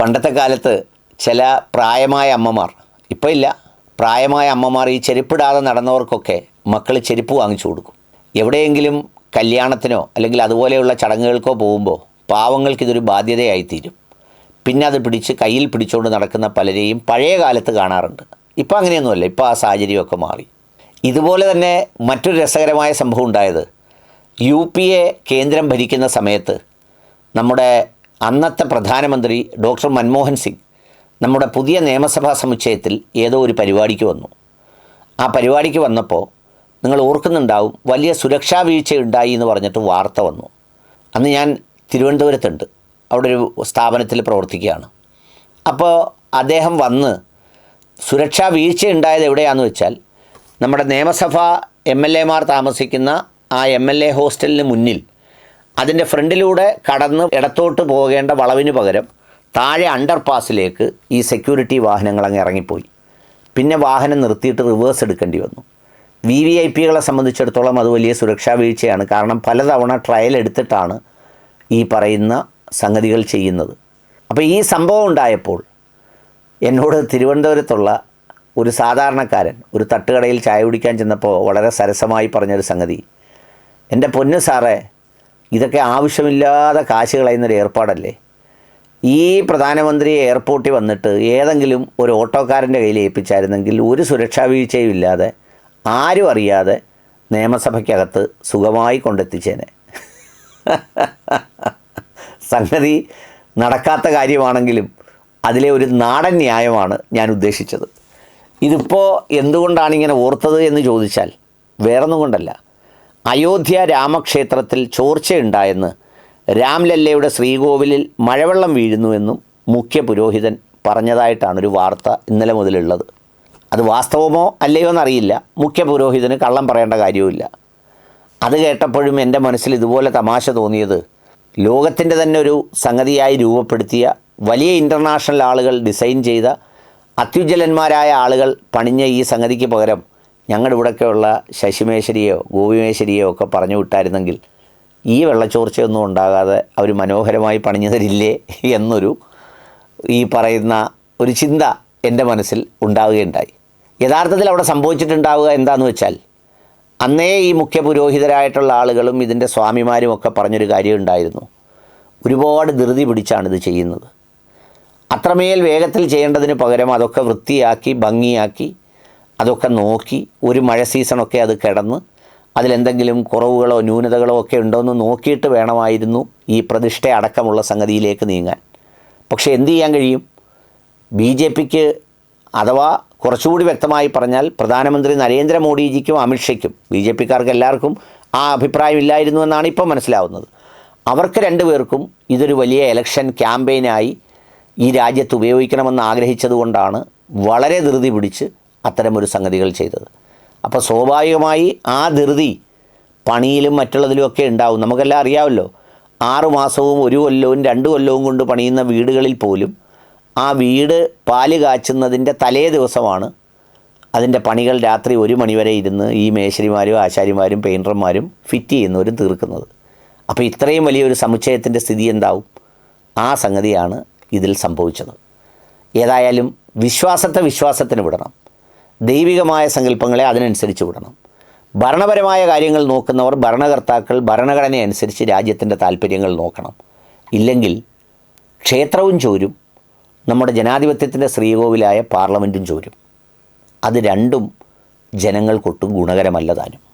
പണ്ടത്തെ കാലത്ത് ചില പ്രായമായ അമ്മമാർ ഇപ്പോൾ ഇല്ല. പ്രായമായ അമ്മമാർ ഈ ചെരുപ്പിടാതെ നടന്നവർക്കൊക്കെ മക്കൾ ചെരുപ്പ് വാങ്ങിച്ചു കൊടുക്കും. എവിടെയെങ്കിലും കല്യാണത്തിനോ അല്ലെങ്കിൽ അതുപോലെയുള്ള ചടങ്ങുകൾക്കോ പോകുമ്പോൾ പാവങ്ങൾക്ക് ഇതൊരു ബാധ്യതയായി തീരും പിന്നെ അത് പിടിച്ച് കയ്യിൽ പിടിച്ചുകൊണ്ട് നടക്കുന്ന പലരെയും പഴയ കാലത്ത് കാണാറുണ്ട്. ഇപ്പോൾ അങ്ങനെയൊന്നുമല്ല ഇപ്പോൾ ആ സാഹചര്യമൊക്കെ മാറി. ഇതുപോലെ തന്നെ മറ്റൊരു രസകരമായ സംഭവം ഉണ്ടായത് യു പി എ കേന്ദ്രം ഭരിക്കുന്ന സമയത്ത് നമ്മുടെ അന്നത്തെ പ്രധാനമന്ത്രി ഡോക്ടർ മൻമോഹൻ സിംഗ് നമ്മുടെ പുതിയ നിയമസഭാ സമുച്ചയത്തിൽ ഏതോ ഒരു പരിപാടിക്ക് വന്നു. ആ പരിപാടിക്ക് വന്നപ്പോൾ നിങ്ങൾ ഓർക്കുന്നുണ്ടാവും വലിയ സുരക്ഷാ വീഴ്ച ഉണ്ടായി എന്ന് പറഞ്ഞിട്ട് വാർത്ത വന്നു. അന്ന് ഞാൻ തിരുവനന്തപുരത്തുണ്ട്. അവിടെ ഒരു സ്ഥാപനത്തിൽ പ്രവർത്തിക്കുകയാണ്. അപ്പോൾ അദ്ദേഹം വന്ന് സുരക്ഷാ വീഴ്ച ഉണ്ടായത് എവിടെയാണെന്ന് വെച്ചാൽ നമ്മുടെ നിയമസഭാ എം എൽ എമാർ താമസിക്കുന്ന ആ എം എൽ എ ഹോസ്റ്റലിന് മുന്നിൽ അതിന്റെ ഫ്രണ്ടിലൂടെ കടന്ന് ഇടത്തോട്ട് പോകേണ്ട വളവിന് പകരം താഴെ അണ്ടർ പാസിലേക്ക് ഈ സെക്യൂരിറ്റി വാഹനങ്ങൾ അങ്ങ് ഇറങ്ങിപ്പോയി. പിന്നെ വാഹനം നിർത്തിയിട്ട് റിവേഴ്സ് എടുക്കേണ്ടി വന്നു. വി വി ഐ പികളെ സംബന്ധിച്ചിടത്തോളം അത് വലിയ സുരക്ഷാ വീഴ്ചയാണ്. കാരണം പലതവണ ട്രയൽ എടുത്തിട്ടാണ് ഈ പറയുന്ന സംഗതികൾ ചെയ്യുന്നത്. അപ്പോൾ ഈ സംഭവം ഉണ്ടായപ്പോൾ എന്നോട് തിരുവനന്തപുരത്തുള്ള ഒരു സാധാരണക്കാരൻ ഒരു തട്ടുകടയിൽ ചായ കുടിക്കാൻ ചെന്നപ്പോൾ വളരെ സരസമായി പറഞ്ഞൊരു സംഗതി. എന്റെ പൊന്നു സാറേ ഇതൊക്കെ ആവശ്യമില്ലാതെ കാശ് കളയുന്നൊരു ഏർപ്പാടല്ലേ? ഈ പ്രധാനമന്ത്രി എയർപോർട്ടിൽ വന്നിട്ട് ഏതെങ്കിലും ഒരു ഓട്ടോക്കാരന്റെ കയ്യിൽ ഏൽപ്പിച്ചായിരുന്നെങ്കിൽ ഒരു സുരക്ഷാ വീഴ്ചയും ഇല്ലാതെ ആരും അറിയാതെ നിയമസഭയ്ക്കകത്ത് സുഖമായി കൊണ്ടെത്തിച്ചേനെ. സംഗതി നടക്കാത്ത കാര്യമാണെങ്കിലും അതിലെ ഒരു നാടൻ ന്യായമാണ് ഞാൻ ഉദ്ദേശിച്ചത്. ഇതിപ്പോൾ എന്തുകൊണ്ടാണ് ഇങ്ങനെ ഓർത്തത് എന്ന് ചോദിച്ചാൽ വേറൊന്നും കൊണ്ടല്ല. അയോധ്യ രാമക്ഷേത്രത്തിൽ ചോർച്ചയുണ്ടായെന്ന് രാംലല്ലയുടെ ശ്രീകോവിലിൽ മഴവെള്ളം വീഴുന്നുവെന്നും മുഖ്യ പുരോഹിതൻ പറഞ്ഞതായിട്ടാണ് ഒരു വാർത്ത ഇന്നലെ മുതലുള്ളത്. അത് വാസ്തവമോ അല്ലയോ എന്നറിയില്ല. മുഖ്യ പുരോഹിതന് കള്ളം പറയേണ്ട കാര്യവുമില്ല. അത് കേട്ടപ്പോഴും എന്റെ മനസ്സിൽ ഇതുപോലെ തമാശ തോന്നിയത് ലോകത്തിന്റെ തന്നെ ഒരു സംഗതിയായി രൂപപ്പെടുത്തിയ വലിയ ഇന്റർനാഷണൽ ആളുകൾ ഡിസൈൻ ചെയ്ത അത്യുജ്വലന്മാരായ ആളുകൾ പണിഞ്ഞ ഈ സംഗതിക്ക് പകരം ഞങ്ങളുടെ ഇവിടെയൊക്കെയുള്ള ശശിമേശ്വരിയോ ഗോപിമേശ്വരിയോ ഒക്കെ പറഞ്ഞു വിട്ടായിരുന്നെങ്കിൽ ഈ വെള്ളച്ചോർച്ചയൊന്നും ഉണ്ടാകാതെ അവർ മനോഹരമായി പണിഞ്ഞു തരില്ലേ എന്നൊരു ഈ പറയുന്ന ഒരു ചിന്ത എന്റെ മനസ്സിൽ ഉണ്ടാവുകയുണ്ടായി. യഥാർത്ഥത്തിൽ അവിടെ സംഭവിച്ചിട്ടുണ്ടാവുക എന്താണെന്ന് വെച്ചാൽ അന്നേ ഈ മുഖ്യ പുരോഹിതരായിട്ടുള്ള ആളുകളും ഇതിന്റെ സ്വാമിമാരും ഒക്കെ പറഞ്ഞൊരു കാര്യം ഉണ്ടായിരുന്നു. ഒരുപാട് ധൃതി പിടിച്ചാണ് ഇത് ചെയ്യുന്നത്. അത്രമേൽ വേഗത്തിൽ ചെയ്യേണ്ടതിന് പകരം അതൊക്കെ വൃത്തിയാക്കി ഭംഗിയാക്കി അതൊക്കെ നോക്കി ഒരു മഴ സീസണൊക്കെ അത് കിടന്ന് അതിലെന്തെങ്കിലും കുറവുകളോ ന്യൂനതകളോ ഒക്കെ ഉണ്ടോയെന്ന് നോക്കിയിട്ട് വേണമായിരുന്നു ഈ പ്രതിഷ്ഠ അടക്കമുള്ള സംഗതിയിലേക്ക് നീങ്ങാൻ. പക്ഷേ എന്ത് ചെയ്യാൻ കഴിയും? ബി ജെ പിക്ക് അഥവാ കുറച്ചുകൂടി വ്യക്തമായി പറഞ്ഞാൽ പ്രധാനമന്ത്രി നരേന്ദ്രമോദിജിക്കും അമിത്ഷയ്ക്കും ബി ജെ പിക്കാർക്ക് എല്ലാവർക്കും ആ അഭിപ്രായം ഇല്ലായിരുന്നു എന്നാണ് ഇപ്പോൾ മനസ്സിലാവുന്നത്. അവർക്ക് രണ്ടുപേർക്കും ഇതൊരു വലിയ ഇലക്ഷൻ ക്യാമ്പയിനായി ഈ രാജ്യത്ത് ഉപയോഗിക്കണമെന്ന് ആഗ്രഹിച്ചതുകൊണ്ടാണ് വളരെ ധൃതി പിടിച്ച് അത്തരമൊരു സംഗതികൾ ചെയ്തത്. അപ്പോൾ സ്വാഭാവികമായി ആ ധൃതി പണിയിലും മറ്റുള്ളതിലുമൊക്കെ ഉണ്ടാവും. നമുക്കെല്ലാം അറിയാമല്ലോ. ആറ് മാസവും ഒരു കൊല്ലവും രണ്ട് കൊല്ലവും കൊണ്ട് പണിയുന്ന വീടുകളിൽ പോലും ആ വീട് പാൽ കാച്ചുന്നതിന്റെ തലേ ദിവസമാണ് അതിന്റെ പണികൾ രാത്രി ഒരു മണിവരെ ഇരുന്ന് ഈ മേശരിമാരും ആശാരിമാരും പെയിന്റർമാരും ഫിറ്റ് ചെയ്യുന്നവരും തീർക്കുന്നത്. അപ്പോൾ ഇത്രയും വലിയൊരു സമുച്ചയത്തിന്റെ സ്ഥിതി എന്താവും? ആ സംഗതിയാണ് ഇതിൽ സംഭവിച്ചത്. ഏതായാലും വിശ്വാസത്തെ വിശ്വാസത്തിന് വിടണം. ദൈവികമായ സങ്കല്പങ്ങളെ അതിനനുസരിച്ച് വിടണം. ഭരണപരമായ കാര്യങ്ങൾ നോക്കുന്നവർ ഭരണകർത്താക്കൾ ഭരണഘടന അനുസരിച്ച് രാജ്യത്തിന്റെ താല്പര്യങ്ങൾ നോക്കണം. ഇല്ലെങ്കിൽ ക്ഷേത്രവും ചോരും നമ്മുടെ ജനാധിപത്യത്തിന്റെ ശ്രീകോവിലായ പാർലമെന്റും ചോരും. അത് രണ്ടും ജനങ്ങൾക്കൊട്ടും ഗുണകരമല്ല താനും.